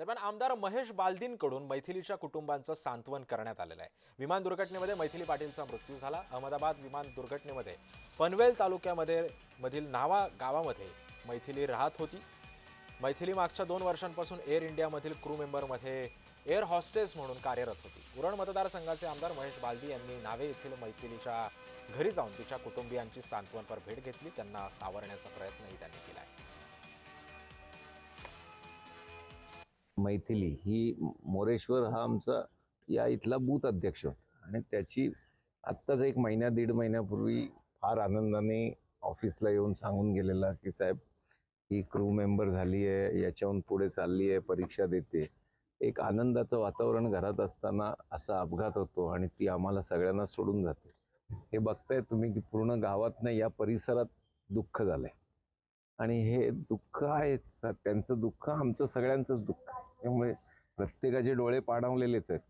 दरम्यान आमदार महेश बालदींकडून मैथिलीच्या कुटुंबांचं सांत्वन करण्यात आलेलं आहे. विमान दुर्घटनेमध्ये मैथिली पाटीलचा मृत्यू झाला. अहमदाबाद विमान दुर्घटनेमध्ये पनवेल तालुक्यामध्ये मधील नावा गावामध्ये मैथिली राहत होती. मैथिली मागच्या दोन वर्षांपासून एअर इंडियामधील क्रू मेंबरमध्ये एअर हॉस्टेस म्हणून कार्यरत होती. उरण मतदारसंघाचे आमदार महेश बालदी यांनी नावे येथील मैथिलीच्या घरी जाऊन तिच्या कुटुंबियांची सांत्वनपर भेट घेतली. त्यांना सावरण्याचा प्रयत्नही त्यांनी केला. मैथिली ही मोरेश्वर हा आमचा या इथला बूथ अध्यक्ष होता. आणि त्याची आत्ताच एक महिन्या दीड महिन्यापूर्वी फार आनंदाने ऑफिसला येऊन सांगून गेलेला की साहेब ही क्रू मेंबर झाली आहे याच्याहून पुढे चालली आहे परीक्षा देते. एक आनंदाचं वातावरण घरात असताना असा अपघात होतो आणि ती आम्हाला सगळ्यांना सोडून जाते. हे बघताय तुम्ही की पूर्ण गावात नाही या परिसरात दुःख झालंय. आणि हे दुःख आहेच त्यांचं दुःख आमचं सगळ्यांचंच दुःख आहे. त्यामुळे प्रत्येकाचे डोळे पाणावलेलेच आहेत.